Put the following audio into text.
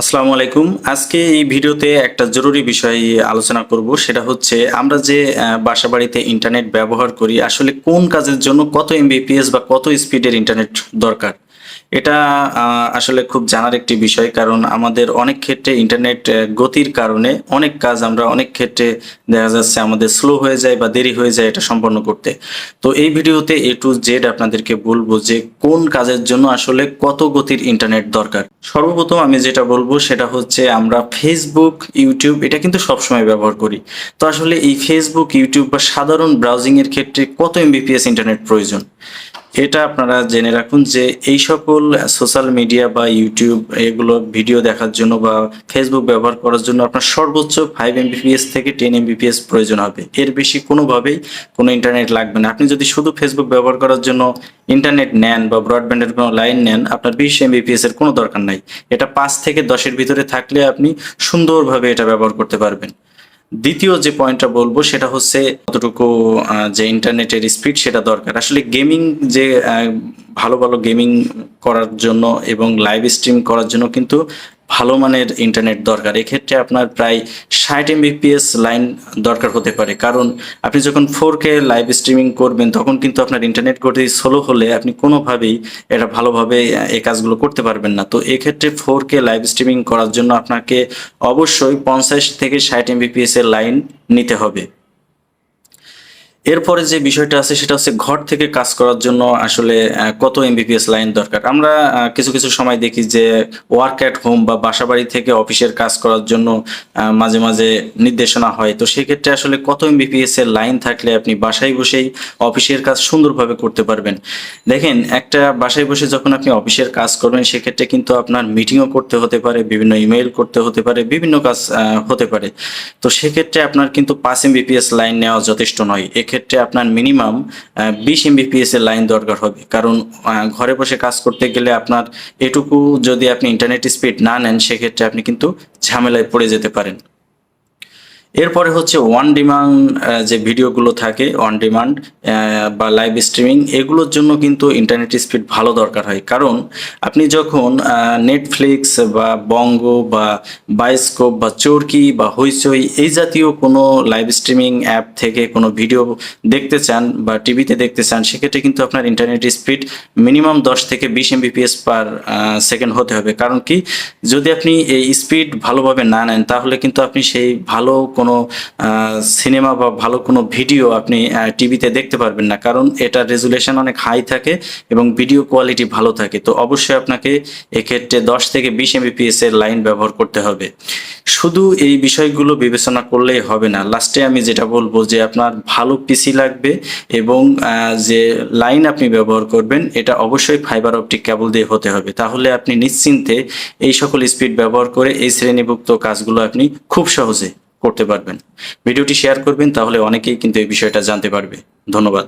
আসসালামু আলাইকুম। আজকে এই ভিডিওতে একটা জরুরি বিষয় আলোচনা করব, সেটা হচ্ছে আমরা যে বাসা বাড়িতে ইন্টারনেট ব্যবহার করি, আসলে কোন কাজের জন্য কত এমবিপিএস বা কত স্পিডের ইন্টারনেট দরকার? এটা আসলে খুব জানার একটি বিষয়, কারণ আমাদের অনেক ক্ষেত্রে ইন্টারনেট গতির কারণে অনেক কাজ আমরা অনেক ক্ষেত্রে দেখা যাচ্ছে আমাদের স্লো হয়ে যায় বা দেরি হয়ে যায় এটা সম্পন্ন করতে। তো এই ভিডিওতে এ টু জেড আপনাদেরকে বলব যে কোন কাজের জন্য আসলে কত গতির ইন্টারনেট দরকার। সর্বপ্রথম আমি যেটা বলব সেটা হচ্ছে আমরা ফেসবুক ইউটিউব এটা কিন্তু সবসময় ব্যবহার করি। তো আসলে এই ফেসবুক ইউটিউব বা সাধারণ ব্রাউজিংয়ের ক্ষেত্রে কত এমবিপিএস ইন্টারনেট প্রয়োজন? এটা আপনারা জেনে রাখুন যে এই সকল সোশ্যাল মিডিয়া বা ইউটিউব এগুলো ভিডিও দেখার জন্য বা ফেসবুক ব্যবহার করার জন্য আপনার সর্বোচ্চ ফাইভ এমবিপিএস থেকে টেন এমবিপিএস প্রয়োজন হবে। এর বেশি কোনোভাবেই কোনো ইন্টারনেট লাগবে না। আপনি যদি শুধু ফেসবুক ব্যবহার করার জন্য ইন্টারনেট নেন বা ব্রডব্যান্ডের কোনো লাইন নেন, আপনার বিশ এমবিপিএস এর কোনো দরকার নাই। এটা পাঁচ থেকে দশের ভিতরে থাকলে আপনি সুন্দরভাবে এটা ব্যবহার করতে পারবেন। দ্বিতীয় যে পয়েন্টটা বলব, সেটা হচ্ছে কতটুকু যে ইন্টারনেটের স্পিড সেটা দরকার। আসলে গেমিং যে ভালো ভালো গেমিং করার জন্য এবং লাইভ স্ট্রিম করার জন্য কিন্তু ভালো মানের ইন্টারনেট দরকার। এক্ষেত্রে আপনার প্রায় ষাট এমবিপিএস লাইন দরকার হতে পারে। কারণ আপনি যখন ফোর কে লাইভ স্ট্রিমিং করবেন, তখন কিন্তু আপনার ইন্টারনেট গতি স্লো হলে আপনি কোনোভাবেই এটা ভালোভাবে এই কাজগুলো করতে পারবেন না। তো এক্ষেত্রে ফোর কে লাইভ স্ট্রিমিং করার জন্য আপনাকে অবশ্যই পঞ্চাশ থেকে ষাট এমবিপিএস এর লাইন নিতে হবে। এরপরে যে বিষয়টা আছে, সেটা হচ্ছে ঘর থেকে কাজ করার জন্য আসলে কত এমবিপিএস লাইন দরকার। আমরা কিছু কিছু সময় দেখি যে ওয়ার্ক অ্যাট হোম বা বাসাবাড়ি থেকে অফিসের কাজ করার জন্য মাঝে মাঝে নির্দেশনা হয়। তো সেক্ষেত্রে আসলে কত এমবিপিএস এর লাইন থাকলে আপনি বাসায় বসেই অফিসের কাজ সুন্দরভাবে করতে পারবেন। দেখেন, একটা বাসায় বসে যখন আপনি অফিসের কাজ করবেন, সেক্ষেত্রে কিন্তু আপনার মিটিংও করতে হতে পারে, বিভিন্ন ইমেল করতে হতে পারে, বিভিন্ন কাজ হতে পারে। তো সেক্ষেত্রে আপনার কিন্তু পাঁচ এমবিপিএস লাইন নেওয়া যথেষ্ট নয়। এক্ষেত্রে আপনার মিনিমাম বিশ এমবিপিএস এর লাইন দরকার হবে। কারণ ঘরে বসে কাজ করতে গেলে আপনার এটুকু যদি আপনি ইন্টারনেট স্পিড না নেন, সেক্ষেত্রে আপনি কিন্তু ঝামেলায় পড়ে যেতে পারেন। এরপরে হচ্ছে ওয়ান ডিমান্ড যে ভিডিওগুলো থাকে অন ডিমান্ড বা লাইভ স্ট্রিমিং এগুলোর জন্য কিন্তু ইন্টারনেট স্পিড ভালো দরকার হয়। কারণ আপনি যখন নেটফ্লিক্স বা বঙ্গ বা বায়োস্কোপ বা চরকি বা হইচই এই জাতীয় কোনো লাইভ স্ট্রিমিং অ্যাপ থেকে কোনো ভিডিও দেখতে চান বা টিভিতে দেখতে চান, সেক্ষেত্রে কিন্তু আপনার ইন্টারনেট স্পিড মিনিমাম দশ থেকে বিশ এমবিপিএস পার সেকেন্ড হতে হবে। কারণ কি? যদি আপনি এই স্পিড ভালোভাবে না নেন, তাহলে কিন্তু আপনি সেই ভালো কোনো সিনেমা বা ভালো কোনো ভিডিও আপনি টিভিতে দেখতে পারবেন না। কারণ এটা রেজুলেশন অনেক হাই থাকে এবং ভিডিও কোয়ালিটি ভালো থাকে। তো অবশ্যই আপনাকে এক্ষেত্রে দশ থেকে বিশ এমবিপিএস এর লাইন ব্যবহার করতে হবে। শুধু এই বিষয়গুলো বিবেচনা করলেই হবে না। লাস্টে আমি যেটা বলব যে আপনার ভালো পিসি লাগবে এবং যে লাইন আপনি ব্যবহার করবেন, এটা অবশ্যই ফাইবার অপটিক কেবল দিয়ে হতে হবে। তাহলে আপনি নিশ্চিন্তে এই সকল স্পিড ব্যবহার করে এই শ্রেণীভুক্ত কাজগুলো আপনি খুব সহজে করতে পারবেন। ভিডিওটি শেয়ার করবেন তাহলে অনেকেই কিন্তু এই বিষয়টা জানতে পারবে। ধন্যবাদ।